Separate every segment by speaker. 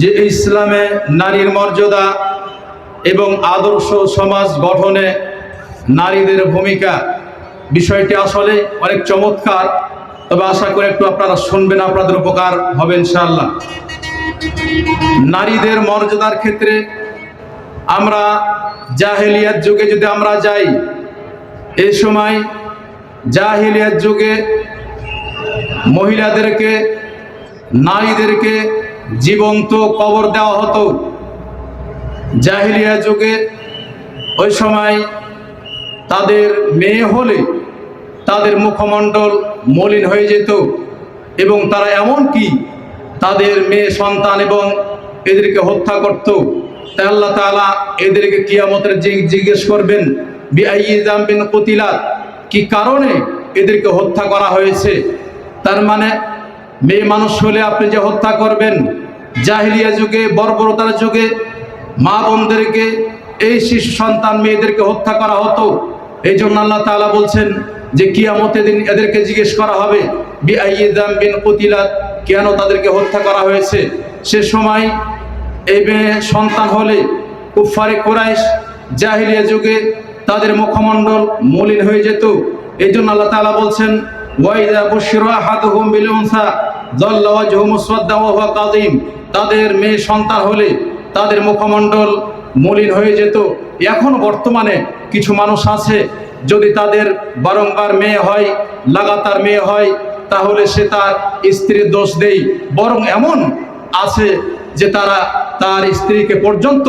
Speaker 1: যে ইসলামে নারীর মর্যাদা এবং আদর্শ সমাজ গঠনে নারীদের ভূমিকা বিষয়টি আসলে অনেক চমৎকার। তবে আশা করি একটু আপনারা শুনবেন, আপনাদের উপকার হবে ইনশাআল্লাহ। নারীদের মর্যাদার ক্ষেত্রে আমরা জাহেলিয়াত যুগে যদি আমরা যাই এই সময় জাহিলিয়াত যুগে মহিলাদেরকে, নারীদেরকে জীবন্ত কবর দেওয়া হতো। জাহিলিয়া যুগে ওই সময় তাদের মেয়ে হলে তাদের মুখমণ্ডল মলিন হয়ে যেত এবং তারা এমন কি তাদের মেয়ে সন্তান এবং এদেরকে হত্যা করত। তাই আল্লাহ তাআলা এদেরকে কিয়ামতের জিজ্ঞেস করবেন বিআইজাম বিন কুতিলাত, কি কারণে এদেরকে হত্যা করা হয়েছে? তার মানে মেয়ে মানুষ হলে আপনি যে হত্যা করবেন, জাহিলিয়া যুগে, বর্বরতার যুগে, মা বোনদেরকে, এই শিশু সন্তান মেয়েদেরকে হত্যা করা হতো। এই জন্য আল্লাহ তাআলা বলছেন যে কিয়ামতের দিন এদেরকে জিজ্ঞেস করা হবে বিআইজাম বিন কুতিলাত, কেন তাদেরকে হত্যা করা হয়েছে? সে সময় এই মেয়ে সন্তান হলে কুফারে কোরাইশ, জাহিলিয়া যুগে তাদের মুখমণ্ডল মলিন হয়ে যেত। এই জন্য আল্লাহ তাআলা বলছেন, ওয়াইদা বুশরা আহাদুহুম বিল উনসা তাদের মেয়ে সন্তান হলে তাদের মুখমণ্ডল মলিন হয়ে যেত। এখন বর্তমানে কিছু মানুষ আছে, যদি তাদের বারংবার মেয়ে হয়, লাগাতার মেয়ে হয়, তাহলে সে তার স্ত্রীর দোষ দেই। বরং এমন আছে যে তারা তার স্ত্রীকে পর্যন্ত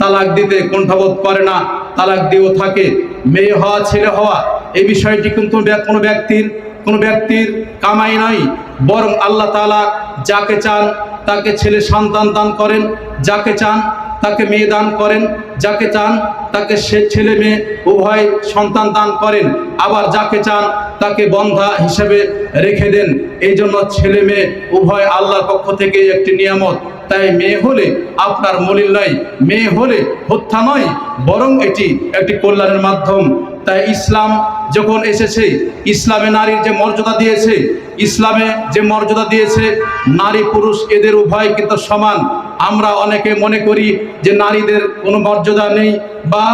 Speaker 1: তালাক দিতে কণ্ঠবোধ করে না, তালাক দিয়েও থাকে। মেয়ে হওয়া, ছেলে হওয়া, এই বিষয়টি কিন্তু কোনো ব্যক্তির কোনো ব্যক্তির কামাই নয় বরং আল্লাহ তালা যাকে চান তাকে ছেলে সন্তান দান করেন, যাকে চান তাকে মেয়ে দান করেন, যাকে চান তাকে সে ছেলে মেয়ে উভয় সন্তান দান করেন, আবার যাকে চান তাকে বন্ধা হিসেবে রেখে দেন। এই জন্য ছেলে মেয়ে উভয় আল্লাহর পক্ষ থেকে একটি নিয়ামত। তাই মেয়ে হলে আপনার মলিল নয়, মেয়ে হলে হত্যা নয়, বরং এটি একটি কল্যাণের মাধ্যম। তাই ইসলাম যখন এসেছে, ইসলামে নারীর যে মর্যাদা দিয়েছে, ইসলামে যে মর্যাদা দিয়েছে, নারী পুরুষ এদের উভয় কিন্তু সমান। আমরা অনেকে মনে করি যে নারীদের কোনো মর্যাদা নেই, বা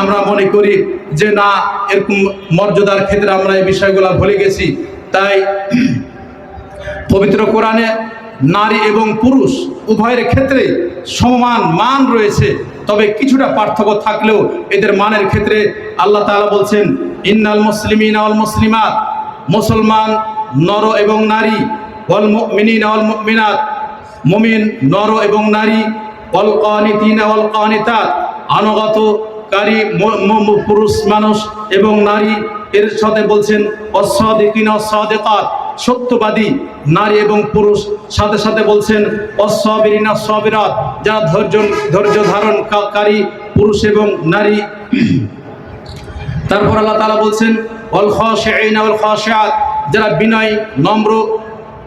Speaker 1: আমরা মনে করি যে না, এরকম মর্যাদার ক্ষেত্রে আমরা এই বিষয়গুলো ভুলে গেছি। তাই পবিত্র কোরআনে নারী এবং পুরুষ উভয়ের ক্ষেত্রে সমান মান রয়েছে। তবে কিছুটা পার্থক্য থাকলেও এদের মানের ক্ষেত্রে আল্লাহ তাআলা বলছেন, ইন্নাল মুসলিমিন আল মুসলিমাত, মুসলমান নর এবং নারী, ওয়াল মুমিনিন ওয়াল মুমিনাত, মুমিন নর এবং নারী, ওয়াল কানিতিন ওয়াল কানিতাত আনুগতকারী ম- ম- পুরুষ মানুষ এবং নারী। এর সাথে বলছেন অসাদিকিন অসাদিকাত সত্যবাদী নারী এবং পুরুষ সাথে সাথে বলছেন অসবিরিনা সবিরাত, যারা ধৈর্য ধৈর্য ধারণ কারী, পুরুষ এবং নারী। তারপর আল্লাহ তাআলা বলছেন অল খাশিঈনা ওয়াল খাশিআত যারা বিনয়, নম্র,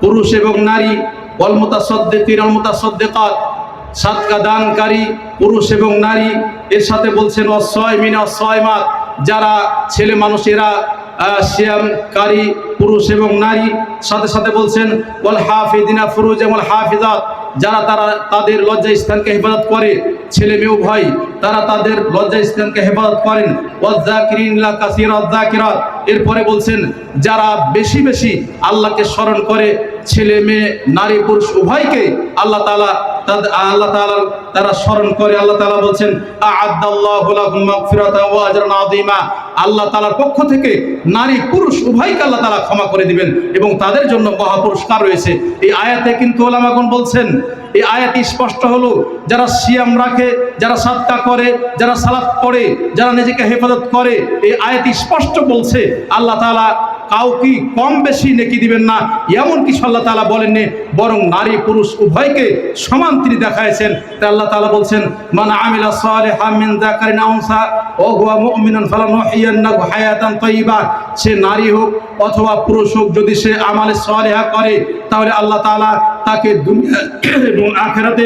Speaker 1: পুরুষ এবং নারী ওয়াল মুতাসাদ্দিকিন ওয়াল মুতাসাদ্দিকাত সাতকা দানকারী, পুরুষ এবং নারী। এর সাথে বলছেন অসয়মিন অসয়মাত যারা ছেলে মানুষেরা সিয়ামকারী পুরুষ এবং নারী সাথে সাথে বলছেন, ওয়াল হাফিদিনা ফুরুজ এবং হাফিজাত যারা তারা তাদের লজ্জা স্থানকে হেফাজত করে, ছেলে মেয়ে উভয়, তারা তাদের লজ্জা স্থানকে হেফাজত করেন। ওয়াজ্জাকিরিন লা কাসীরাত যাকিরাত। এরপরে বলছেন, যারা বেশি বেশি আল্লাহকে স্মরণ করে, ছেলে মেয়ে, নারী, পুরুষ উভয়কে আল্লাহ তাআলা তাদের আল্লাহ তাআলা তারা স্মরণ করে, আল্লাহ তাআলা বলছেন, আ'আদাল্লাহু লাহুম মাগফিরাতান ওয়া আজরান আল্লাহ তাআলার পক্ষ থেকে নারী পুরুষ উভয়কে আল্লাহ তাআলা ক্ষমা করে দিবেন এবং তাদের জন্য মহা পুরস্কার রয়েছে। এই আয়াতে কিন্তু ওলামাগণ বলছেন, এই আয়াতি স্পষ্ট হলো, যারা সিয়াম রাখে, যারা সাদকা করে, যারা সালাত পড়ে, যারা নিজেকে হেফাজত করে, এই আয়াতি স্পষ্ট বলছে, আল্লাহ তাআলা কাউকে কম বেশি নেকি দিবেন না। এমন কিছু আল্লাহ তাআলা বলেননি, বরং নারী পুরুষ উভয়কে সমান তিনি দেখাইছেন। তাই আল্লাহ তাআলা বলছেন, মান আমিলা মিন হুয়া ফালানুহইয়ান্নাহু হায়াতান তাইয়্যিবা সে নারী হোক অথবা পুরুষ হোক, যদি সে আমালে সালিহা করে, তাহলে আল্লাহ তাআলা তাকে দুনিয়া এবং আখেরাতে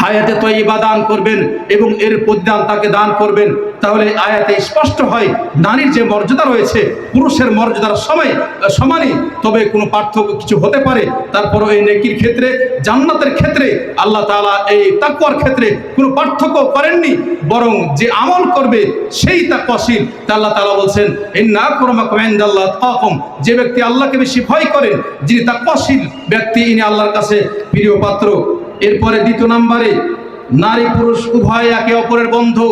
Speaker 1: হায়াতে তৈবা দান করবেন এবং এর প্রতিদান তাকে দান করবেন। তাহলে আয়াতে স্পষ্ট হয়, নারীর যে মর্যাদা রয়েছে, পুরুষের মর্যাদার সময় সমানই তবে কোনো পার্থক্য কিছু হতে পারে। তারপরও এই নেকির ক্ষেত্রে, জান্নাতের ক্ষেত্রে, আল্লাহ তাআলা এই তাকওয়ার ক্ষেত্রে কোনো পার্থক্য করেননি, বরং যে আমল করবে সেই তাকওয়াশীল। তা আল্লাহ তালা বলছেন, ইন্না আক্রামাকুম ইনদাল্লাহ তাকুম যে ব্যক্তি আল্লাহকে বেশি ভয় করেন, যিনি তাকওয়াশীল ব্যক্তি, ইনি আল্লাহর কাছে প্রিয় পাত্র। এরপরে দ্বিতীয় নম্বরে, নারী পুরুষ উভয় একে অপরের বন্ধু।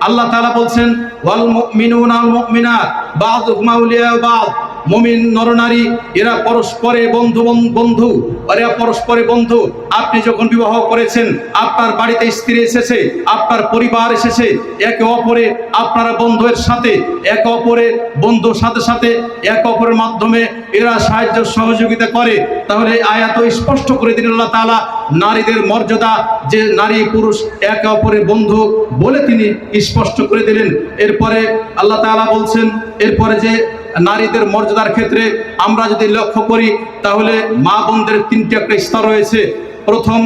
Speaker 1: আল্লাহ তালা বলছেন, ওয়াল মিনুন ওয়াল মুমিনাত বাযুহুম মাউলিয়া বায মুমিন নরনারী, এরা পরস্পরে বন্ধু বন- বন্ধু, এরা পরস্পরে বন্ধু। আপনি যখন বিবাহ করেছেন, আপনার বাড়িতে স্ত্রী এসেছে, আপনার পরিবার এসেছে, একে অপরে আপনারা বন্ধুর সাথে, একে অপরের বন্ধুর সাথে সাথে, একে অপরের মাধ্যমে এরা সাহায্য সহযোগিতা করে। তাহলে আয়াত স্পষ্ট করে দিলেন আল্লাহ তাআলা, নারীদের মর্যাদা, যে নারী পুরুষ একে অপরের বন্ধু বলে তিনি স্পষ্ট করে দিলেন। এরপরে আল্লাহ তাআলা বলছেন, এরপরে যে নারীদের মর্যাদার ক্ষেত্রে আমরা যদি লক্ষ্য করি, তাহলে মা বোনদের তিনটি একটা স্তর রয়েছে। প্রথম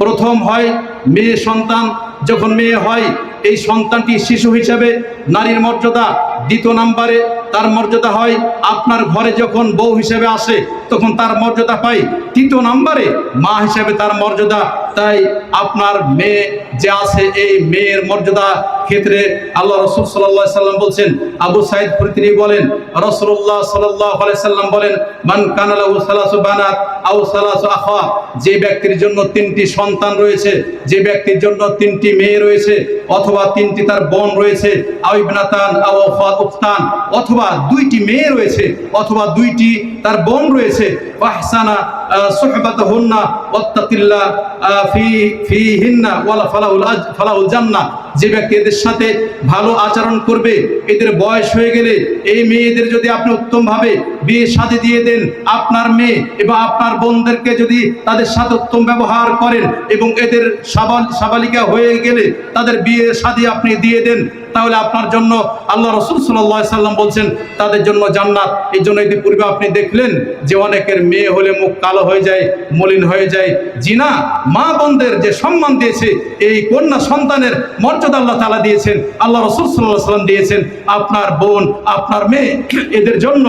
Speaker 1: প্রথম হয় মেয়ে সন্তান। যখন মেয়ে হয়, এই সন্তানটি শিশু হিসেবে নারীর মর্যাদা দ্বিতীয় নাম্বারে। তার মর্যাদা হয় আপনার ঘরে যখন বউ হিসেবে আসে, তখন তার মর্যাদা পাই তৃতীয় নাম্বারে মা হিসেবে তার মর্যাদা তাই আপনার মেয়ে যে আছে এই মেয়ের মর্যাদা ক্ষেত্রে আল্লাহ রসুল সাল্লাহ সাল্লাম বলছেন আবু সাইদ তিনি বলেন রসুল্লাহ সাল্লাহ সাল্লাম বলেন মান কানালাহু সালাসু বানাত আও সালাসু আখা যে ব্যক্তির জন্য তিনটি সন্তান রয়েছে যে ব্যক্তির জন্য তিনটি মেয়ে রয়েছে অথবা তিনটি তার বোন রয়েছে আও ইবনাতান আও উখতান অথবা দুইটি মেয়ে রয়েছে অথবা দুইটি তার বোন রয়েছে ওয়াহসানা সুহবাতাহুন্না ওয়াত্তাকিল্লাহ আহ, যে ব্যক্তি এদের সাথে ভালো আচরণ করবে, এদের বয়স হয়ে গেলে এই মেয়েদের যদি আপনি উত্তমভাবে বিয়ে শাদী দিয়ে দেন আপনার মেয়ে এবং আপনার বোনদেরকে যদি তাদের সাথে উত্তম ব্যবহার করেন এবং এদের সাবাল, সাবালিকা হয়ে গেলে তাদের বিয়ে শাদী আপনি দিয়ে দেন, তাহলে আপনার জন্য আল্লাহ রসুল সাল্লাহ সাল্লাম বলছেন, তাদের জন্য জান্নাত। এই জন্য ইতিপূর্বে আপনি দেখলেন যে অনেকের মেয়ে হলে মুখ কালো হয়ে যায়, মলিন হয়ে যায়। জিনা, মা বোনদের যে সম্মান দিয়েছে, এই কন্যা সন্তানের মর্যাদা আল্লাহ তালা দিয়েছেন। আল্লাহ রসুল সাল্লাহ সাল্লাম দিয়েছেন, আপনার বোন, আপনার মেয়ে, এদের জন্য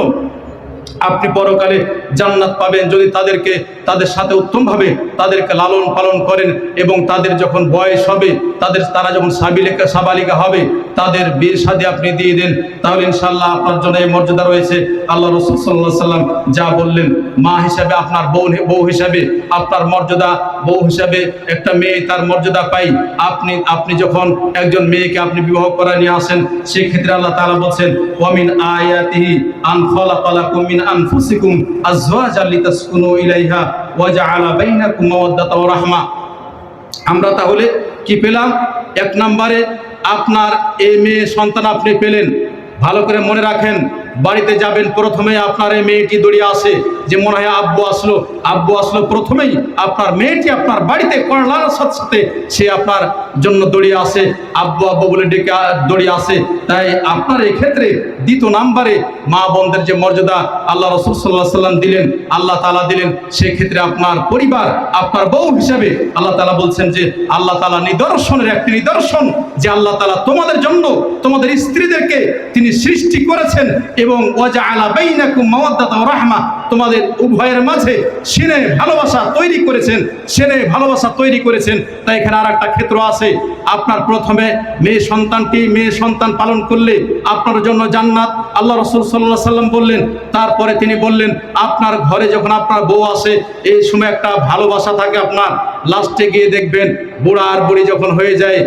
Speaker 1: আপনি পরকালে জান্নাত পাবেন যদি তাদেরকে, তাদের সাথে উত্তমভাবে তাদেরকে লালন পালন করেন এবং তাদের যখন বয়স হবে, তাদের, তারা যখন সাবিলিকা, সাবালিকা হবে, তাদের বিয়ে শাদী আপনি দিয়ে দেন, তাহলে ইনশাল্লাহ আপনার জন্য এই মর্যাদা রয়েছে। আল্লাহ রসুল সাল্লাহ সাল্লাম যা বললেন, মা হিসাবে আপনার বউ বউ হিসাবে আপনার মর্যাদা, বউ হিসাবে একটা মেয়ে তার মর্যাদা পাই। আপনি আপনি যখন একজন মেয়েকে আপনি বিবাহ করা নিয়ে আসেন সেই ক্ষেত্রে আল্লাহ তাআলা বলছেন ওয়ামিন আয়াতিহি আন খালাকালাকুম মিন আনফুসিকুম আজওয়াজান লিতাসকুনু ইলাইহা ওয়া জাআলা বাইনাকুম মাওয়াদ্দাতা ওয়া রাহমা। আমরা তাহলে কি পেলাম? এক নম্বরে আপনার এই মেয়ে সন্তান আপনি পেলেন। ভালো করে মনে রাখেন, বাড়িতে যাবেন, প্রথমে আপনার এই মেয়েটি দড়িয়ে আসে। যে মনে হয় আব্বু আসলো আব্বু আসলো প্রথমেই আপনার মেয়েটি আপনার বাড়িতে করলার সাথে সাথে সে আপনার জন্য দৌড়িয়ে আসে, আব্বু আব্বু বলে ডেকে দৌড়িয়ে আসে। তাই আপনার এই ক্ষেত্রে দ্বিতীয় নাম্বারে মা বোনদের যে মর্যাদা আল্লাহ রসুল সাল্লাহ সাল্লাম দিলেন, আল্লাহ তালা দিলেন, সেক্ষেত্রে আপনার পরিবার, আপনার বউ হিসাবে আল্লাহ তালা বলছেন যে আল্লাহ তালা নিদর্শনের একটি নিদর্শন যে আল্লাহ তালা তোমাদের জন্য তোমাদের স্ত্রীদেরকে তিনি সৃষ্টি করেছেন এবং ওয়াজা আলা বাইনাকুম মাওয়াদ্দাতা ওয়া রাহমা তোমাদের উভয়ের মাঝে সেনে ভালোবাসা তৈরি করেছেন, সেনে ভালোবাসা তৈরি করেছেন। তাই এখানে আর একটা ক্ষেত্র আছে। আপনার প্রথমে মেয়ে সন্তানটি মেয়ে সন্তান পালন করলে আপনার জন্য জান্নাত। আল্লাহ রসুল সাল্লাহ সাল্লাম বললেন, তারপরে তিনি বললেন, আপনার ঘরে যখন আপনার বউ আসে, এই সময় একটা ভালোবাসা থাকে আপনার। লাস্টে গিয়ে দেখবেন বুড়া আর বুড়ি যখন হয়ে যায়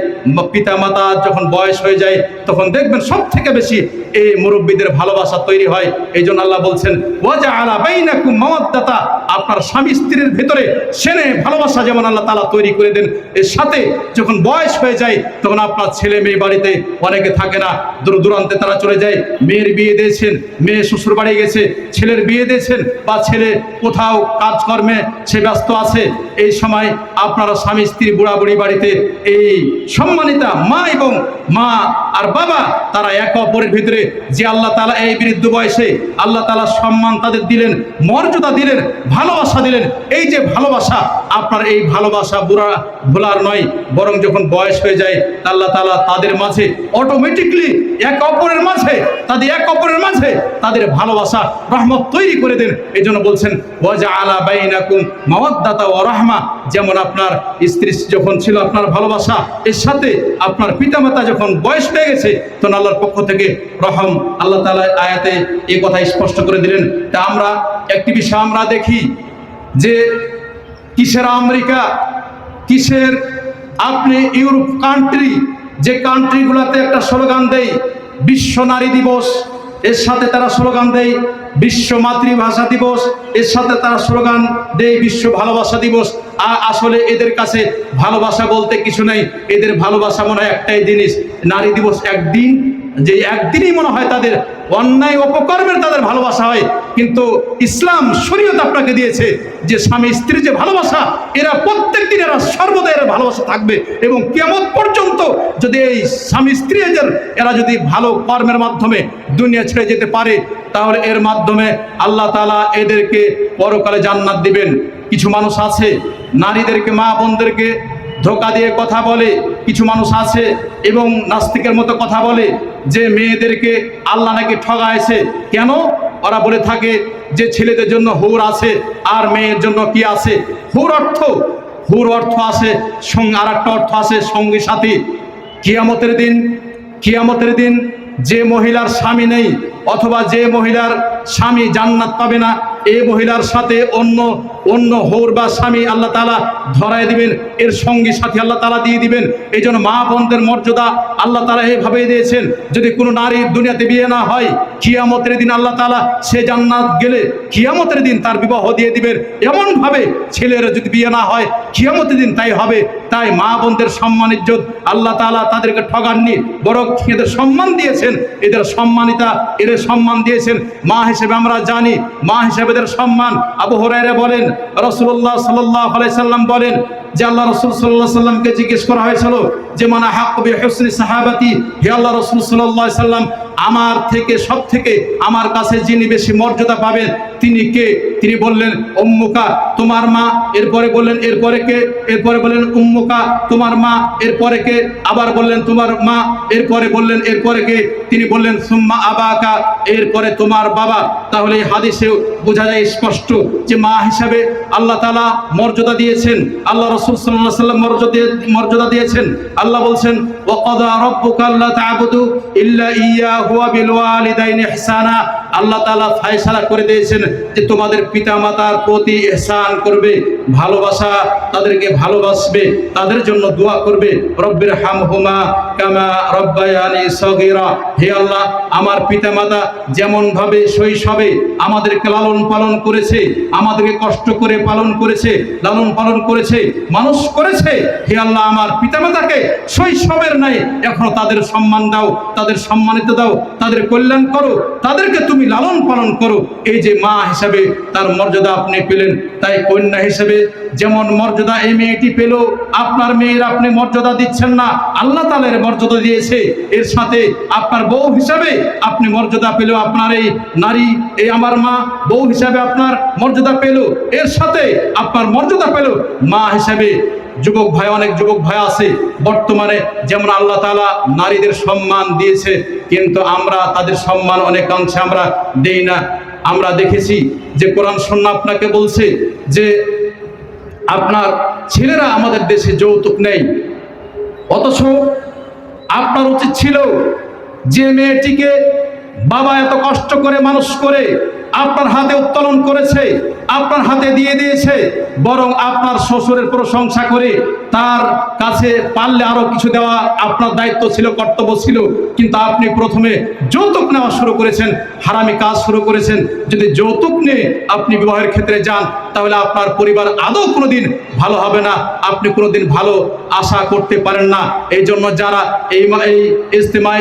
Speaker 1: পিতা মাতা যখন বয়স হয়ে যায়, তখন দেখবেন সব থেকে বেশি এই মুরব্বীদের ভালোবাসা তৈরি হয়। এই জন্য আল্লাহ বলছেন ওয়াজা আলা বাইনাকুম মাওয়াদ্দাতা আপনার স্বামী স্ত্রীর ভিতরে সেনে ভালোবাসা যেমন আল্লাহ তালা তৈরি করে দেন, এর সাথে যখন বয়স হয়ে যায়, তখন আপনার ছেলে মেয়ে বাড়িতে অনেকে থাকে না, দূর দূরান্তে তারা চলে যায়। মেয়ের বিয়ে দিয়েছেন, মেয়ে শ্বশুর বাড়ি গেছে, ছেলের বিয়ে দিয়েছেন বা ছেলে কোথাও কাজকর্মে সে ব্যস্ত আছে, এই সময় আপনারা স্বামী স্ত্রী বুড়া বুড়ি বাড়িতে এই সম্মানিতা মা এবং মা আর বাবা, তারা একে অপরের ভিতরে যে আল্লাহ তালা এই বৃদ্ধ বয়সে আল্লাহ তালা সম্মান তাদের দিলেন, মর্যাদা দিলেন, ভালো ভালোবাসা দিলেন। এই যে ভালোবাসা, আপনার এই ভালোবাসা বুড়া ভোলার নয়, বরং যখন বয়স হয়ে যায়, আল্লাহ তালা তাদের মাঝে অটোমেটিকলি এক অপরের মাঝে, তাদের এক অপরের মাঝে তাদের ভালোবাসা, রহমত তৈরি করে দেন। এই জন্য বলছেন ওয়াজা আলা বাইনাকুম মাওয়াদ্দাতা ও রহমা। যেমন আপনার স্ত্রী যখন ছিল আপনার ভালোবাসা, এর সাথে আপনার পিতামাতা যখন বয়স হয়ে গেছে, তখন আল্লাহর পক্ষ থেকে রহম, আল্লাহ তালা আয়াতে এই কথা স্পষ্ট করে দিলেন। তা আমরা একটি বিষয় আমরা দেখি যে কিসের আমেরিকা, কিসের আপনি ইউরোপ কান্ট্রি যে কান্ট্রিগুলোতে একটা স্লোগান দেয় বিশ্ব নারী দিবস, এর সাথে তারা স্লোগান দেয় বিশ্ব মাতৃভাষা দিবস, এর সাথে তারা স্লোগান দেয় বিশ্ব ভালোবাসা দিবস। আর আসলে এদের কাছে ভালোবাসা বলতে কিছু নেই, এদের ভালোবাসা মনে হয় একটাই জিনিস, নারী দিবস একদিন যে একদিনই মনে হয় তাদের অন্যায় অপকর্মের তাদের ভালোবাসা হয়, কিন্তু ইসলাম শরীয়ত আপনাকে দিয়েছে যে স্বামী স্ত্রী যে ভালোবাসা, এরা প্রত্যেক দিন এরা সর্বদা এরা ভালোবাসা থাকবে এবং কেমন পর্যন্ত যদি এই স্বামী স্ত্রী এরা যদি ভালো কর্মের মাধ্যমে দুনিয়া ছেড়ে যেতে পারে, তাহলে এর মাধ্যমে আল্লাহ তালা এদেরকে পরকালে জান্নাত দিবেন। কিছু মানুষ আছে, নারীদেরকে মা বোনদেরকে ধোকা দিয়ে কথা বলে, কিছু মানুষ আছে এবং নাস্তিকের মতো কথা বলে যে মেয়েদেরকে আল্লাহ নাকি ঠগাইছে। কেন? ওরা বলে থাকে যে ছেলেদের জন্য হুর আছে আর মেয়ের জন্য কি আছে? হুর অর্থ? হুর অর্থ আছে সঙ্গে, আর একটা অর্থ আছে সঙ্গী সাথী। কিয়ামতের দিন কিয়ামতের দিন যে মহিলার স্বামী নেই অথবা যে মহিলার স্বামী জান্নাত পাবে না এই মহিলার সাথে অন্য অন্য হৌর বা স্বামী আল্লাহ তালা ধরায় দিবেন, এর সঙ্গী সাথী আল্লাহ তালা দিয়ে দিবেন। এই জন্য মা বোনদের মর্যাদা আল্লাহ তালা এইভাবে দিয়েছেন, যদি কোনো নারীর দুনিয়াতে বিয়ে না হয়, কিয়ামতের দিন আল্লাহ তালা সে জান্নাত গেলে কিয়ামতের দিন তার বিবাহ দিয়ে দিবেন। এমনভাবে ছেলের যদি বিয়ে না হয়, কিয়ামতের দিন তাই হবে। তাই মা বোনদের সম্মান, ইজ্জত আল্লাহ তালা তাদেরকে ঠগাননি, বরং এদের সম্মান দিয়েছেন। এদের সম্মানিতা, এদের সম্মান দিয়েছেন। মা হিসেবে আমরা জানি, মা হিসেবে এদের সম্মান। আবু বলেন রসুল্লাহ সাল্লাহ সাল্লাম বলেন যে আল্লাহ রসুল সাল্লাহ সাল্লামকে জিজ্ঞেস করা হয়েছিল যে মানা হাকবি হোসনি সাহাবাতি? হে আল্লাহ রসুল সাল্লাহ সাল্লাম, আমার থেকে সব থেকে আমার কাছে যিনি বেশি মর্যাদা পাবেন তিনি কে? তিনি বললেন, উম্মুকা, তোমার মা। এরপরে বললেন, এরপরে কে? এরপরে বললেন, উম্মুকা, তোমার মা। এরপরে কে? আবার বললেন, তোমার মা। এরপরে বললেন, এরপরে কে? তিনি বললেন, সুম্মা আবাকা। এরপরে, তোমার বাবা। তাহলে এই হাদিসে বোঝা যায় স্পষ্ট যে মা হিসাবে আল্লাহ তালা মর্যাদা দিয়েছেন। আল্লাহ রসুল সাল্লাহ সাল্লাম মর্যাদা মর্যাদা দিয়েছেন। আল্লাহ বলছেন, ওয়াকাদা রাব্বুকা আল্লা তা'বুদু ইল্লা ইয়াহু ওয়া বিল ওয়ালিদাইনি ইহসানা। আল্লাহ তাআলা ফয়সালা করে দিয়েছেন। যে তোমাদের পিতামাতার প্রতি ইহসান করবে, ভালোবাসা তাদেরকে ভালোবাসবে, তাদের জন্য দোয়া করবে, রব্বির হামহুমা কামা রব্বায়ানি সগীরা। হে আল্লাহ, আমার পিতামাতা যেমন ভাবে শৈশবে আমাদেরকে লালন পালন করেছে, আমাদেরকে কষ্ট করে পালন করেছে, লালন পালন করেছে, মানুষ করেছে, হে আল্লাহ, আমার পিতামাতাকে শৈশবের নাই এখনও তাদের সম্মান দাও, তাদের সম্মানিত দাও তাদের কল্যাণ করো, তাদেরকে তুমি লালন পালন করো। এই যে মা হিসাবে তার মর্যাদা আপনি পেলেন, তাই কন্যা হিসেবে যেমন মর্যাদা এই মেয়েটি পেল, আপনার মেয়ের আপনি মর্যাদা দিচ্ছেন না, আল্লাহ তালের মর্যাদা দিয়েছে। এর সাথে আপনার বউ হিসাবে আপনি মর্যাদা পেল, আপনার এই নারী, এই আমার মা, বউ হিসাবে আপনার মর্যাদা পেল। এর সাথে আপনার মর্যাদা পেল, মা হিসাবে যুবক ভাই, অনেক যুবক ভাই আছে। বর্তমানে যেমন আল্লাহ তালা নারীদের সম্মান দিয়েছে, কিন্তু আমরা তাদের সম্মান অনেকাংশে আমরা দেই না। আমরা দেখেছি যে কোরআন সন্না আপনাকে বলছে যে, আপনার ছেলেরা আমাদের দেশে যৌতুক নেই। অথচ আপনার উচিত ছিল যে মেয়েটিকে বাবা এত কষ্ট করে মানুষ করে আপনার হাতে উত্তোলন করেছে আপনার হাতে দিয়ে দিয়েছে, বরং আপনার শ্বশুরের প্রশংসা করে তার কাছে পারলে আরও কিছু দেওয়া আপনার দায়িত্ব ছিল, কর্তব্য ছিল। কিন্তু আপনি প্রথমে যৌতুক নেওয়া শুরু করেছেন, হারামি কাজ শুরু করেছেন। যদি যৌতুক নিয়ে আপনি বিবাহের ক্ষেত্রে যান, তাহলে আপনার পরিবার আদৌ কোনোদিন ভালো হবে না। আপনি কোনোদিন ভালো আশা করতে পারেন না। এই জন্য যারা এই এই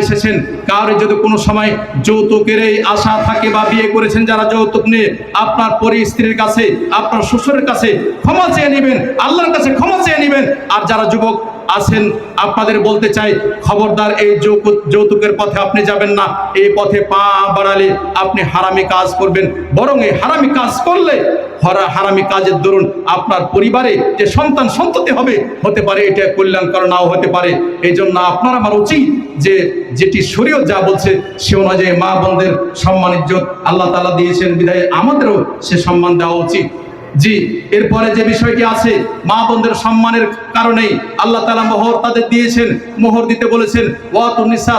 Speaker 1: এসেছেন, কারোর যদি কোনো সময় যৌতুকের এই আশা থাকে বা বিয়ে করেছেন, যারা যৌতুক নিয়ে আপনার পরি কাছে, আপনার শ্বশুরের কাছে ক্ষমা চেয়ে নেবেন, আল্লাহর কাছে ক্ষমা চেয়ে নেবেন। আর যারা যুবক আছেন, আপনাদের বলতে চাই, খবরদার এই যৌতুক যৌতুকের পথে আপনি যাবেন না। এই পথে পা বাড়ালে আপনি হারামি কাজ করবেন। বরং এই হারামি কাজ করলে হরা হারামি কাজের দরুন আপনার পরিবারে যে সন্তান সন্ততি হবে, হতে পারে এটা কল্যাণকর নাও হতে পারে। এই জন্য আপনার আমার উচিত যে যেটি শরীয়ত যা বলছে, সে অনুযায়ী মা বোনদের সম্মান, ইজ্জত আল্লাহ তালা দিয়েছেন। বিধায় আমাদেরও সে সম্মান দেওয়া উচিত। জি, এরপরে যে বিষয়টি আছে, মা বোনদের সম্মানের কারণেই আল্লাহ তালা মোহর তাদের দিয়েছেন, মোহর দিতে বলেছেন ওয়াতুনিসা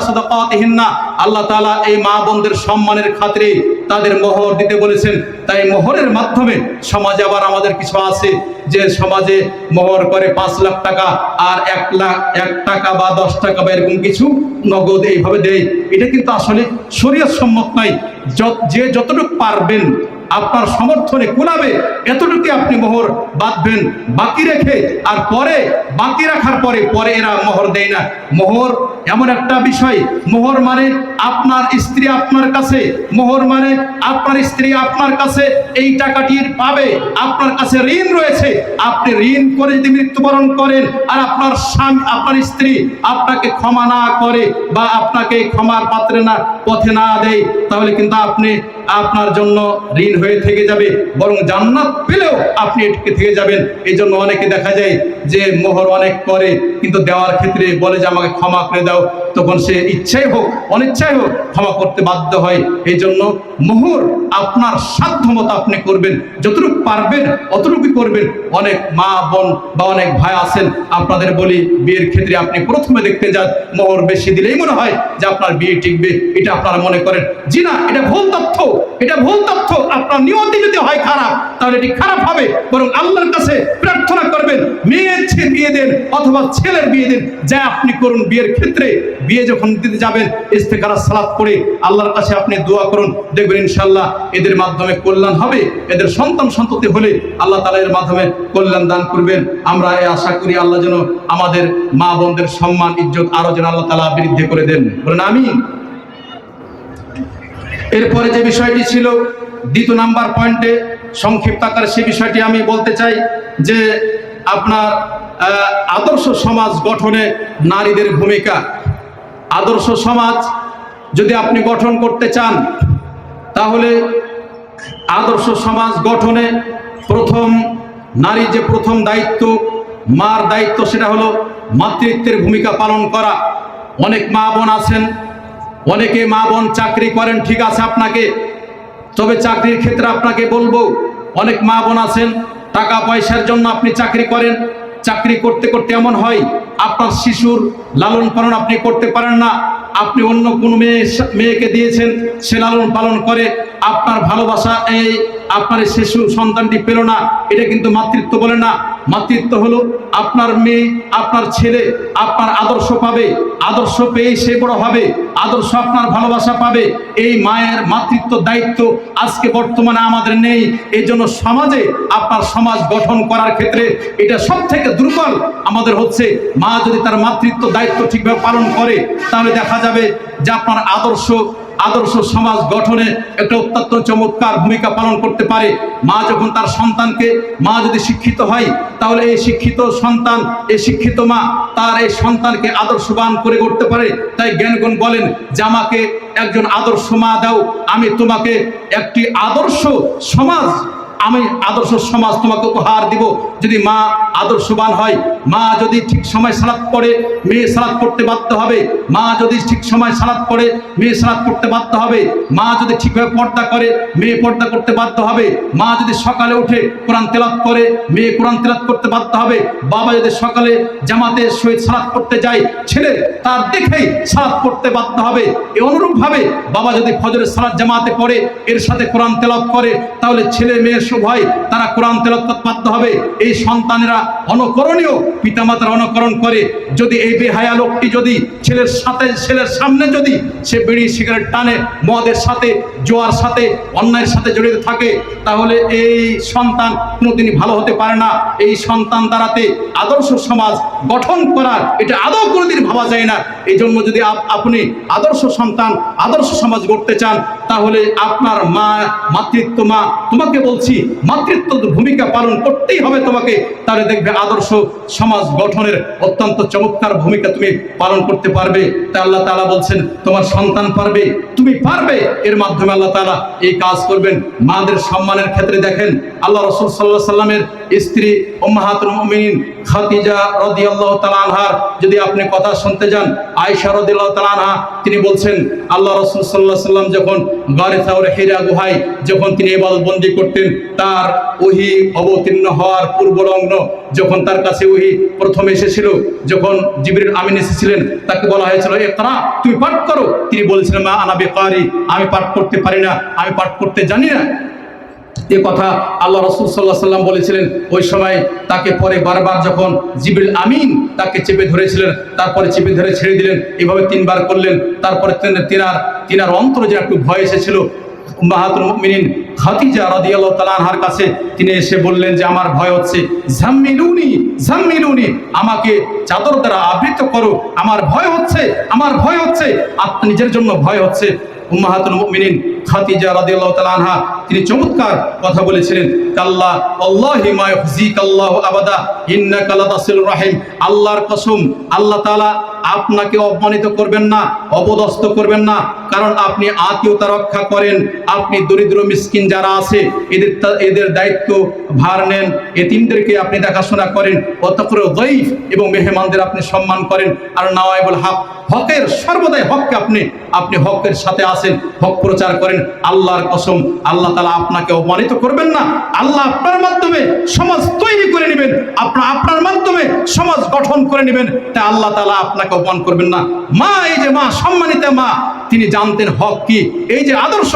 Speaker 1: আল্লাহ তালা এই মা বোনদের সম্মানের খাতিরে তাদের মোহর দিতে বলেছেন। তাই মোহরের মাধ্যমে সমাজে আবার আমাদের কিছু আছে, যে সমাজে মোহর করে পাঁচ লাখ টাকা আর এক লাখ, এক টাকা বা দশ টাকা বা এরকম কিছু নগদ এইভাবে দেয়। এটা কিন্তু আসলে শরীয়ত সম্মত নয় যে যতটুকু পারবেন আপনার সমর্থনে কুলাবে এতটুকু আপনি মোহর বাঁধবেন বাকি রেখে, আর পরে, বাকি রাখার পরে পরে এরা মোহর দেয় না। মোহর এমন একটা বিষয়, মোহর মানে আপনার স্ত্রী আপনার কাছে মোহর মানে আপনার স্ত্রী আপনার কাছে এই টাকাটির পাবে, আপনার কাছে ঋণ রয়েছে, আপনি ঋণ করে যদি মৃত্যুবরণ করেন আর আপনার স্বামী, আপনার স্ত্রী আপনাকে ক্ষমা না করে বা আপনাকে ক্ষমার পাত্রে না, পথে না দেয়, তাহলে কিন্তু আপনি আপনার জন্য ঋণ হয়ে থেকে যাবে, বরং জান্নাত পেলেও আপনি এটকে থেকে যাবেন। এই জন্য অনেকে দেখা যায় যে মোহর অনেক করে, কিন্তু দেওয়ার ক্ষেত্রে বলে যে, আমাকে ক্ষমা করে দাও। তখন সে ইচ্ছাই হোক অনিচ্ছাই হোক, ক্ষমা করতে বাধ্য হয়। এই জন্য মোহর আপনার সাধ্য মতো আপনি করবেন। যতটুকু পারবেন অতটুকু করবেন। অনেক মা, বোন বা অনেক ভাই আছেন, আপনাদের বলি, বিয়ের ক্ষেত্রে আপনি প্রথমে দেখতে যান, মোহর বেশি দিলেই মনে হয় যে আপনার বিয়ে টিকবে। এটা আপনারা মনে করেন। জি না, এটা ভুল তথ্য। এটা ভুল তথ্য। আপনার নিয়তি যদি হয় খারাপ, তাহলে এটি খারাপ হবে। বরং আল্লাহর কাছে প্রার্থনা করবেন, মেয়ের বিয়ে দেন অথবা ছেলের বিয়ে দেন, যা আপনি করুন বিয়ের ক্ষেত্রে। বিয়ে যখন দিতে যাবেন ইস্তেকারা সালাত করে আল্লাহর কাছে আপনি দোয়া করুন, দেখবেন ইনশাল্লাহ এদের মাধ্যমে কল্যাণ হবে, এদের সন্তান সন্ততি হলে আল্লাহ তালা এর মাধ্যমে কল্যাণ দান করবেন। আমরা এই আশা করি আল্লাহ যেন আমাদের মা বোনদের সম্মান, ইজ্জত আরও যেন আল্লাহ তালা বৃদ্ধি করে দেন। বলেন আমি এরপরে যে বিষয়টি ছিল দ্বিতীয় নাম্বার পয়েন্টে সংক্ষিপ্ত আকারে সে বিষয়টি আমি বলতে চাই যে আপনার আদর্শ সমাজ গঠনে নারীদের ভূমিকা। আদর্শ সমাজ যদি আপনি গঠন করতে চান, তাহলে আদর্শ সমাজ গঠনে প্রথম নারীর যে প্রথম দায়িত্ব, মার দায়িত্ব সেটা হলো মাতৃত্বের ভূমিকা পালন করা। অনেক মা বোন আছেন, অনেকে মা বোন চাকরি করেন, ঠিক আছে আপনাকে, তবে চাকরির ক্ষেত্রে আপনাকে বলব, অনেক মা বোন আছেন, টাকা পয়সার জন্য আপনি চাকরি করেন, চাকরি করতে করতে এমন হয়, আপনার শিশুর লালন পালন আপনি করতে পারেন না আপনি অন্য কোনো মেয়ে মেয়েকে দিয়েছেন সে লালন পালন করে আপনার ভালোবাসা এই আপনার শিশু সন্তানটি পেল না, এটা কিন্তু মাতৃত্ব বলে না। মাতৃত্ব হলো আপনার মেয়ে, আপনার ছেলে, আপনার আদর্শ পাবে, আদর্শ পেয়ে সে বড় হবে, আদর্শ আপনার ভালোবাসা পাবে। এই মায়ের মাতৃত্ব দায়িত্ব আজকে বর্তমানে আমাদের নেই। এই জন্য সমাজে আপনার সমাজ গঠন করার ক্ষেত্রে এটা সব থেকে দুর্বল। আমাদের হচ্ছে মা যদি তার মাতৃত্ব দায়িত্ব ঠিকভাবে পালন করে, তাহলে দেখা যাবে যে আপনার আদর্শ আদর্শ সমাজ গঠনে একটা অত্যন্ত চমৎকার ভূমিকা পালন করতে পারে। মা যখন তার সন্তানকে, মা যদি শিক্ষিত হয়, তাহলে এই শিক্ষিত সন্তান, এই শিক্ষিত মা তার এই সন্তানকে আদর্শবান করে করতে পারে। তাই জ্ঞানগুণ বলেন, যে আমাকে একজন আদর্শ মা দাও, আমি তোমাকে একটি আদর্শ সমাজ আমি আদর্শ সমাজ তোমাকে উপহার দিব। যদি মা আদর্শবান হয়, মা যদি ঠিক সময় সালাত পড়ে, মেয়ে সালাত পড়তে বাধ্য হবে। মা যদি ঠিক সময় সালাত পড়ে, মেয়ে সালাত পড়তে বাধ্য হবে। মা যদি ঠিকভাবে পর্দা করে, মেয়ে পর্দা করতে বাধ্য হবে। মা যদি সকালে উঠে কোরআন তেলাত করে, মেয়ে কোরআন তেলাত করতে বাধ্য হবে। বাবা যদি সকালে জামাতের সহিত সালাত পড়তে যায়, ছেলে তার দেখেই সালাত পড়তে বাধ্য হবে। এ অনুরূপভাবে বাবা যদি ফজরের সালাত জামাতে পড়ে, এর সাথে কোরআন তেলাত করে, তাহলে ছেলে মেয়ের সবাই তারা কোরআন তেলাত বাধ্য হবে। এই সন্তানেরা অনুকরণীয়, পিতামাতার অনুকরণ করে। যদি এই বেহায়া লোকটি যদি ছেলের সাথে, ছেলের সামনে যদি সে বিড়ি, সিগারেট টানে, মদের সাথে, জোয়ার সাথে, অন্যায়ের সাথে জড়িত থাকে, তাহলে এই সন্তান কোনোদিনই ভালো হতে পারে না। এই সন্তান দ্বারাতে আদর্শ সমাজ গঠন করার, এটা আদৌ কোনোদিন ভাবা যায় না। এই জন্য যদি আপনি আদর্শ সন্তান, আদর্শ সমাজ গড়তে চান তাহলে আপনার মা, মাতৃত্ব মা, তোমাকে বলছি, মাতৃত্ব ভূমিকা পালন করতেই হবে তোমাকে। তাহলে দেখবে আদর্শ সমাজ গঠনের অত্যন্ত চমৎকার ভূমিকা তুমি পালন করতে পারবে। তাই আল্লাহ তাআলা বলছেন, তোমার সন্তান পারবে, তুমি পারবে। এর মাধ্যমে আল্লাহ তাআলা এই কাজ করবেন। মাদের সম্মানের ক্ষেত্রে দেখেন, আল্লাহ রসুল সাল্লাহ সাল্লামের স্ত্রী উম্মাহাতুল মুমিনিন খাদিজা রাদিয়াল্লাহু তাআলা আনহার, যদি আপনি কথা শুনতে যান, আয়েশা রাদিয়াল্লাহু তাআলা আনহা, তিনি বলছেন, আল্লাহ রাসূল আলাইহি সাল্লাম যখন সাউরে হেরা গুহায় যখন তিনি ইবাদতবন্দি করতেন, তার ওহি অবতীর্ণ হওয়ার পূর্ব লগ্ন যখন তার কাছে ওহি প্রথম এসেছিল, যখন জিবরিল আমিন এসেছিলেন, তাকে বলা হয়েছিল এ তারা তুমি পাঠ করো। তিনি বলেছিলেন, মা আনা বেকারি, আমি পাঠ করতে পারি না, আমি পাঠ করতে জানি না। এ কথা আল্লাহ রসুল সাল্লাহ সাল্লাম বলেছিলেন। ওই সময় তাকে পরে বারবার যখন জিবিল আমিন তাকে চেপে ধরেছিলেন, তারপরে চেপে ধরে ছেড়ে দিলেন, এভাবে তিনবার করলেন, তারপরে তিনার তিনার অন্তরে যে একটু ভয় এসেছিল। মাহাতুল মুমিনিন খাদিজা রাদিয়াল্লাহু তাআলা আনহার কাছে তিনি এসে বললেন যে, আমার ভয় হচ্ছে। জাম্মিলুনি জাম্মিলুনি আমাকে চাদর দ্বারা আবৃত করো। আমার ভয় হচ্ছে, আমার ভয় হচ্ছে। আপনি নিজের জন্য ভয় হচ্ছে। উম্মাহাতুল মুমিনিন খাতিজা রাদিয়াল্লাহু তাআলা আনহা, তিনি চমৎকার কথা বলেছিলেন, কাল্লা, আল্লাহি মা ইউহজিকাল্লাহু আবাদা, ইন্নাকা লাতাসিলুর রাহিম আল্লাহর কসম, আল্লাহ তাআলা আপনাকে অপমানিত করবেন না, অপদস্থ করবেন না। কারণ আপনি আত্মীয়তা রক্ষা করেন, আপনি দরিদ্র মিসকিন যারা আছে, এদের এদের দায়িত্ব ভার নেন। এতিমদেরকে আপনি দেখাশোনা করেন। অতঃপর দৈফ এবং মেহমানদের আপনি সম্মান করেন। আর নওয়াইবুল হক, হকের সর্বদাই হককে আপনি আপনি হকের সাথে আসেন হক প্রচার করেন। আল্লাহর কসম, আল্লাহ তালা আপনাকে অপমানিত করবেন না। আল্লাহ আপনার মাধ্যমে সমাজ তৈরি করে নেবেন। আপনার আপনার মাধ্যমে সমাজ গঠন করে নেবেন। তাই আল্লাহ তালা আপনাকে অপমান করবেন না। মা, এই যে মা, সম্মানিত মা, তিনি জানতেন হক কি? এই যে আদর্শ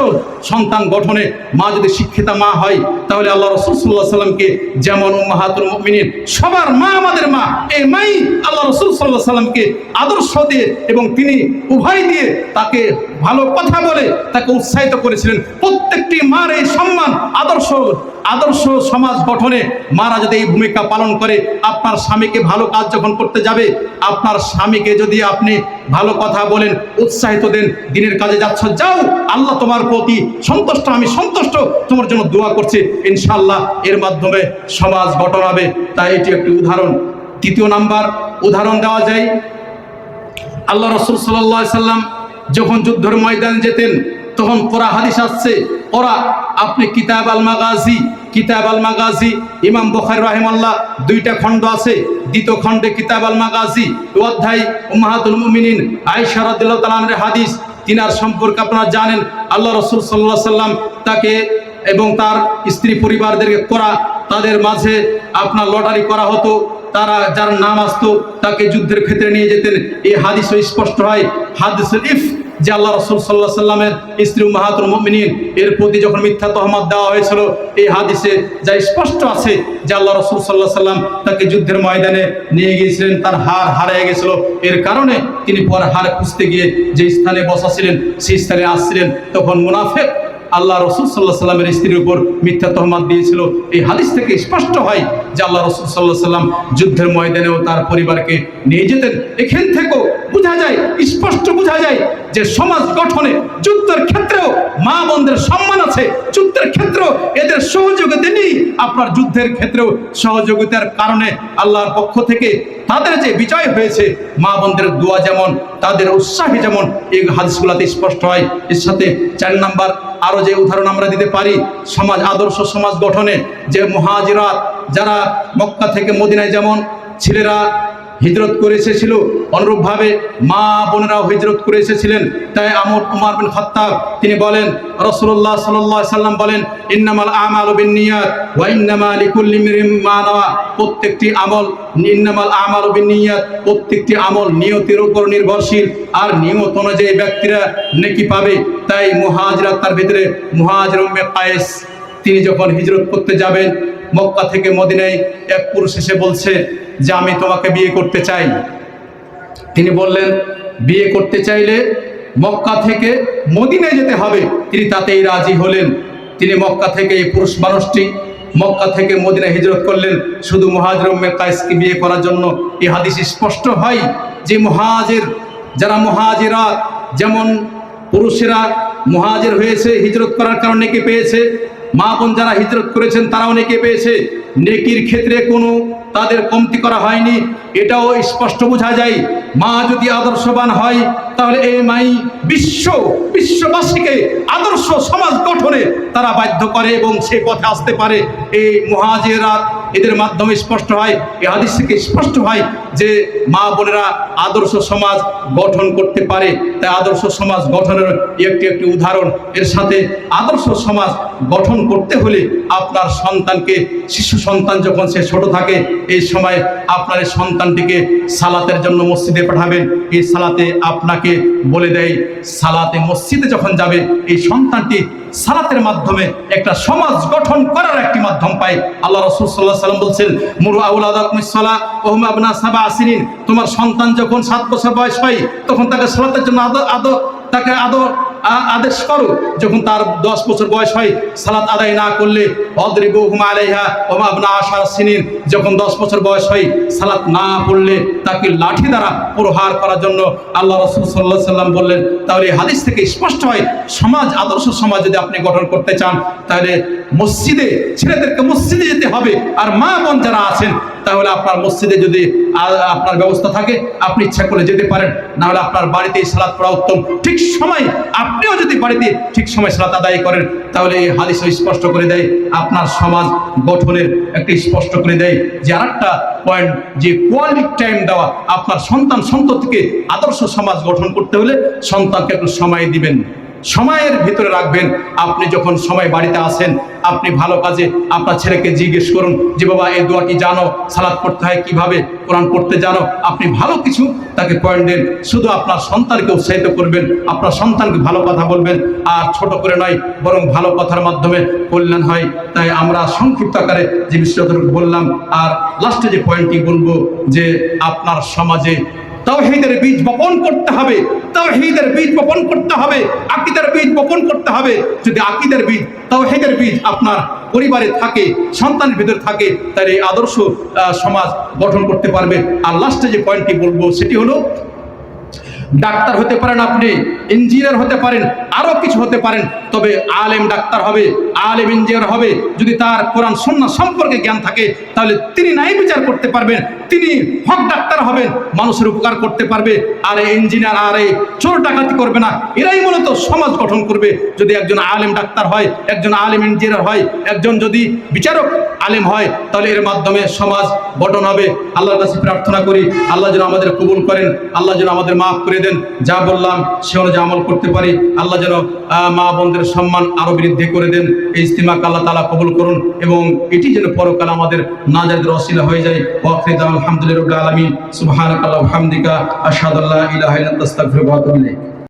Speaker 1: সন্তান গঠনে মা যদি শিক্ষিতা মা হয়, তাহলে আল্লাহ রসুল্লাহ সাল্লামকে যেমন মিনিন সবার মা আমাদের মা। এই মাই আল্লাহ রসুল সাল্লাহ সাল্লামকে আদর্শ দিয়ে এবং তিনি উভয় দিয়ে তাকে ভালো কথা বলে তাকে উৎসাহিত করেছিলেন। প্রত্যেকটি মার এই সম্মান আদর্শ আদর্শ সমাজ গঠনে মারা যদি এই ভূমিকা পালন করে, আপনার স্বামীকে ভালো কাজ যখন করতে যাবে, আপনার স্বামীকে যদি আপনি ভালো কথা বলেন, উৎসাহিত দেন, দিনের কাজে যাচ্ছ, যাও, আল্লাহ তোমার প্রতি সন্তুষ্ট, আমি সন্তুষ্ট, তোমার জন্য দোয়া করছি। ইনশাল্লাহ এর মাধ্যমে সমাজ গঠন হবে। তাই এটি একটি উদাহরণ। তৃতীয় নাম্বার উদাহরণ দেওয়া যায়, আল্লাহ রসুল সাল্লাম যখন যুদ্ধের ময়দান যেতেন তখন কোরা হাদিস আসছে, ওরা, আপনি কিতাব আল মাগাজি কিতাব আল মাগাজি ইমাম বখার রাহিমাল্লাহ দুইটা খণ্ড আছে। দ্বিতীয় খণ্ডে কিতাব আল মাগাজি অধ্যায়, উম্মাহাতুল মুমিনিন, আয়েশা রাদিয়াল্লাহু হাদিস, তিনার সম্পর্কে আপনারা জানেন, আল্লাহ রসুল সাল্লাহ সাল্লাম তাকে এবং তার স্ত্রী পরিবারদেরকে করা, তাদের মাঝে আপনার লটারি করা হতো। তারা যার নাম আসতো তাকে যুদ্ধের ক্ষেত্রে নিয়ে যেতেন, এই হাদিসও স্পষ্ট হয়। হাদিস ইফ, যে আল্লাহ রসুল সাল্লাহ সাল্লামের স্ত্রী মাহাতুর মমিনিন, এর প্রতি যখন মিথ্যা তহমত দেওয়া হয়েছিল, এই হাদিসে যা স্পষ্ট আছে যে আল্লাহ রসুল সাল্লাহ সাল্লাম তাকে যুদ্ধের ময়দানে নিয়ে গিয়েছিলেন, তার হার হারিয়ে গেছিল এর কারণে তিনি পর হার খুঁজতে গিয়ে যে স্থানে বসা ছিলেন, সেই স্থানে আসছিলেন। তখন মুনাফেক আল্লাহ রসুল সাল্লাহ সাল্লামের স্ত্রীর উপর মিথ্যা তহমাত দিয়েছিল। এই হাদিস থেকে স্পষ্ট হয় যে আল্লাহ রসুল সাল্লাহ সাল্লাম যুদ্ধের ময়দানেও তার পরিবারকে নিয়ে যেতেন। এখান থেকেও বোঝা যায়, স্পষ্ট বোঝা যায় যে সমাজ গঠনে যুদ্ধের ক্ষেত্রেও মা বোনদের সম্মান আছে। যুদ্ধের ক্ষেত্রেও এদের সহযোগিতা নেই। আপনার যুদ্ধের ক্ষেত্রেও সহযোগিতার কারণে আল্লাহর পক্ষ থেকে তাদের যে বিজয় হয়েছে, মা বোনদের দোয়া যেমন, তাদের উৎসাহী যেমন, এই হাদিসগুলাতে স্পষ্ট হয়। এর সাথে চার নাম্বার আরও যে উদাহরণ আমরা দিতে পারি, সমাজ, আদর্শ সমাজ গঠনে যে মহাজিরাত, যারা মক্কা থেকে মদিনায় যেমন ছেলেরা হিজরত করে এসেছিল। অনুরূপভাবে মা বোনেরাও হিজরত করে এসেছিলেন। তাই আমর উমার বিন খত্তাব, তিনি বলেন রসুল্লাহ সাল্লাহ সাল্লাম বলেন, ইন্নামাল আমাল বিন নিয়াত ওয়া ইন্নামা প্রত্যেকটি আমল ইন্নামাল আমাল বিন প্রত্যেকটি আমল নিয়তের উপর নির্ভরশীল। আর নিয়ত অনুযায়ী ব্যক্তিরা নেকি পাবে। তাই মুহাজিরাত তার ভিতরে মুহাজির কায়েস, তিনি যখন হিজরত করতে যাবেন মক্কা থেকে মদিনায় এক পুরুষ এসে বলছে যে, আমি তোমাকে বিয়ে করতে চাই। তিনি বললেন, বিয়ে করতে চাইলে মক্কা থেকে মদিনায় যেতে হবে। তিনি তাতেই রাজি হলেন। তিনি মক্কা থেকে এই পুরুষ মানুষটি মক্কা থেকে মদিনায় হিজরত করলেন। শুধু মহাজর কায়েসকে বিয়ে করার জন্য এই হাদিস স্পষ্ট হয় যে, মহাজের, যারা মহাজেরা, যেমন পুরুষেরা মহাজের হয়েছে হিজরত করার কারণে নেকি পেয়েছে মা বোন যারা হিজরত করেছেন, তারাও নেকি পেয়েছে। নেকির ক্ষেত্রে কোনো তাদের কমতি করা হয়নি। এটাও স্পষ্ট বোঝা যায়। মা যদি আদর্শবান হয়, তাহলে এই মাই বিশ্ব, বিশ্ববাসীকে আদর্শ সমাজ গঠনে তারা বাধ্য করে এবং সে পথে আসতে পারে। এই মহাজেরা এদের মাধ্যমে স্পষ্ট হয়, এ হাদিস থেকে স্পষ্ট হয় যে মা বোনেরা আদর্শ সমাজ গঠন করতে পারে। তাই আদর্শ সমাজ গঠনের একটি একটি উদাহরণ। এর সাথে আদর্শ সমাজ গঠন করতে হলে আপনার সন্তানকে, শিশু সন্তান যখন সে ছোট থাকে, এই সময় আপনার এই সন্তানটিকে সালাতের জন্য মসজিদে পাঠাবেন। এই সালাতে আপনাকে বলে দেয়, সালাতে মসজিদে যখন যাবে, এই সন্তানটি সালাতের মাধ্যমে একটা সমাজ গঠন করার একটি মাধ্যম পাই আল্লাহ রসুল সাল্লাহ সাল্লাম বলছেন, মুরু আউলাদাকুমিসালা ওহম আবনা সাবা আসিনিন তোমার সন্তান যখন সাত বছর বয়স হয়, তখন তাকে সালাতের জন্য আদর আদর, তাকে আদর আদেশ করো, যখন তার দশ বছর বয়স হয়, সালাত আদায় না করলে অদ্রিবু হুমা আলাইহা ওমা আবনা আশার সিনিন, যখন দশ বছর বয়স হয়, সালাত না পড়লে তাকে লাঠি দ্বারা প্রহার করার জন্য আল্লাহ রসুল সাল্লাহ সাল্লাম বললেন, তাহলে হাদিস থেকে স্পষ্ট হয়, সমাজ, আদর্শ সমাজ যদি আপনি গঠন করতে চান, তাহলে মসজিদে ছেলেদেরকে মসজিদে যেতে হবে, আর মা বোন যারা আছেন তাহলে আপনার মসজিদে যদি আপনার ব্যবস্থা থাকে, আপনি ইচ্ছা করে যেতে পারেন। না হলে আপনার বাড়িতেই সালাত পড়া উত্তম। ঠিক সময় আপনিও যদি বাড়িতে ঠিক সময় সালাত আদায় করেন, তাহলে এই হাদিস স্পষ্ট করে দেয়, আপনার সমাজ গঠনের একটি স্পষ্ট করে দেয় যে আরেকটা পয়েন্ট যে কোয়ালিটি টাইম দেওয়া, আপনার সন্তান সন্ততিকে আদর্শ সমাজ গঠন করতে হলে সন্তানকে একটু সময় দিবেন। সময়ের ভিতরে রাখবেন। আপনি যখন সময় বাড়িতে আসেন আপনি ভালো কাজে আপনার ছেলেকে জিজ্ঞেস করুন যে, বাবা, এই দোয়াটি জানো? সালাদ পড়তে হয় কীভাবে? কোরআন পড়তে জানো? আপনি ভালো কিছু তাকে পয়েন্ট দেন। শুধু আপনার সন্তানকে উৎসাহিত করবেন, আপনার সন্তানকে ভালো কথা বলবেন, আর ছোট করে নয়, বরং ভালো কথার মাধ্যমে কল্যাণ হয়। তাই আমরা সংক্ষিপ্ত আকারে যে বিষয়গুলো বললাম, আর লাস্টে যে পয়েন্টটি বলব যে, আপনার সমাজে তাওহীদের বীজ বপন করতে হবে। তাওহীদের বীজ বপন করতে হবে। আকীদার বীজ বপন করতে হবে। যদি আকীদার বীজ, তাওহীদের বীজ আপনার পরিবারে থাকে, সন্তানের ভিতরে থাকে, তাহলে এই আদর্শ সমাজ গঠন করতে পারবে। আর লাস্টে যে পয়েন্টটি বলব, সেটি হলো ডাক্তার হতে পারেন আপনি, ইঞ্জিনিয়ার হতে পারেন, আরও কিছু হতে পারেন, তবে আলেম ডাক্তার হবে, আলেম ইঞ্জিনিয়ার হবে। যদি তার কোরআন সন্না সম্পর্কে জ্ঞান থাকে, তাহলে তিনি নাই বিচার করতে পারবেন, তিনি হক ডাক্তার হবেন, মানুষের উপকার করতে পারবে, আর ইঞ্জিনিয়ার আর এই চোর ডাকাতি করবে না। এরাই মূলত সমাজ গঠন করবে। যদি একজন আলেম ডাক্তার হয়, একজন আলেম ইঞ্জিনিয়ার হয়, একজন যদি বিচারক আলেম হয়, তাহলে এর মাধ্যমে সমাজ গঠন হবে। আল্লাহর কাছে প্রার্থনা করি, আল্লাহ যেন আমাদের কবুল করেন, আল্লাহ যেন আমাদের মাফ করে দেন, যা বললাম সে অনুযায়ী আমল করতে পারি। আল্লাহ যেন মা বোনদের সম্মান আরও বৃদ্ধি করে দেন। এই ইস্তিমাক আল্লাহ তালা কবুল করুন এবং এটি যেন পরকাল আমাদের নাজাদের অসিলা হয়ে যায়। আলহামদুলিল্লাহ আলমিন। সুবাহ আল্লাহ হামদিকা আল্লা ইলাহা